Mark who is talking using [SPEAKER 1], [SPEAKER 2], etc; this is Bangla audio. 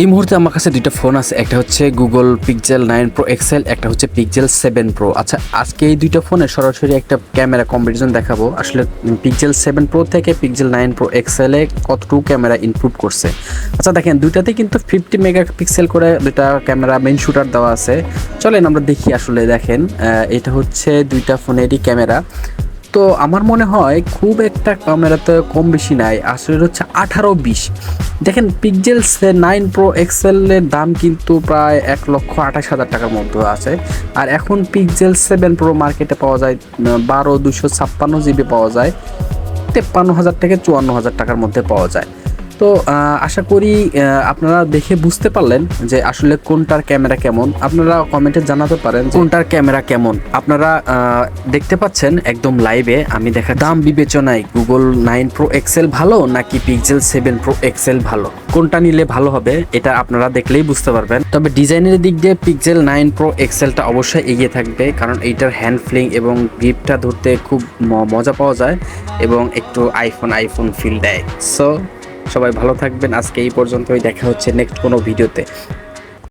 [SPEAKER 1] এই মুহূর্তে আমার কাছে দুইটা ফোন আছে, একটা হচ্ছে Google Pixel nine Pro XL একটা হচ্ছে পিকজেল সেভেন প্রো আচ্ছা আজকে এই দুইটা ফোনে সরাসরি একটা ক্যামেরা কম্পারিজন দেখাবো। আসলে পিকজেল সেভেন প্রো থেকে পিক্সেল নাইন প্রো এক্সেলে কতটুকু ক্যামেরা ইমপ্রুভ করছে। আচ্ছা দেখেন দুইটাতে কিন্তু ফিফটি মেগা পিক্সেল করে দুইটা ক্যামেরা মেন শুটার দেওয়া আছে। চলেন আমরা দেখি আসলে, দেখেন এটা হচ্ছে দুইটা ফোনেরই ক্যামেরা। তো আমার মনে হয় খুব একটা ক্যামেরাতে কম বেশি নাই আসলে হচ্ছে আঠারো বিশ। দেখেন পিকজেলস নাইন প্রো এক্সেলের দাম কিন্তু প্রায় এক লক্ষ আঠাশ হাজার টাকার মধ্যে আছে। আর এখন পিকজেল সেভেন প্রো মার্কেটে পাওয়া যায় বারো দুশো ছাপ্পান্ন জিবি পাওয়া যায়, তেপ্পান্ন হাজার থেকে চুয়ান্ন হাজার টাকার মধ্যে পাওয়া যায়। তো আশা করি আপনারা দেখে বুঝতে পারলেন যে আসলে কোনটার ক্যামেরা কেমন। আপনারা কমেন্টে জানাতে পারেন কোনটার ক্যামেরা কেমন। আপনারা দেখতে পাচ্ছেন একদম লাইভে আমি দেখা দাম বিবেচনায় গুগল নাইন প্রো এক্সেল ভালো নাকি পিক্সেল সেভেন প্রো এক্সেল ভালো? কোনটা নিলে ভালো হবে এটা আপনারা দেখলেই বুঝতে পারবেন। তবে ডিজাইনের দিক দিয়ে পিক্সেল নাইন প্রো এক্সেলটা অবশ্যই এগিয়ে থাকবে কারণ এইটার হ্যান্ড ফ্লিং এবং গ্রিপটা ধরতে খুব মজা পাওয়া যায় এবং একটু আইফোন আইফোন ফিল দেয়। সো সবাই ভালো থাকবেন। আজকে এই পর্যন্তই। দেখা হচ্ছে নেক্সট কোনো ভিডিওতে।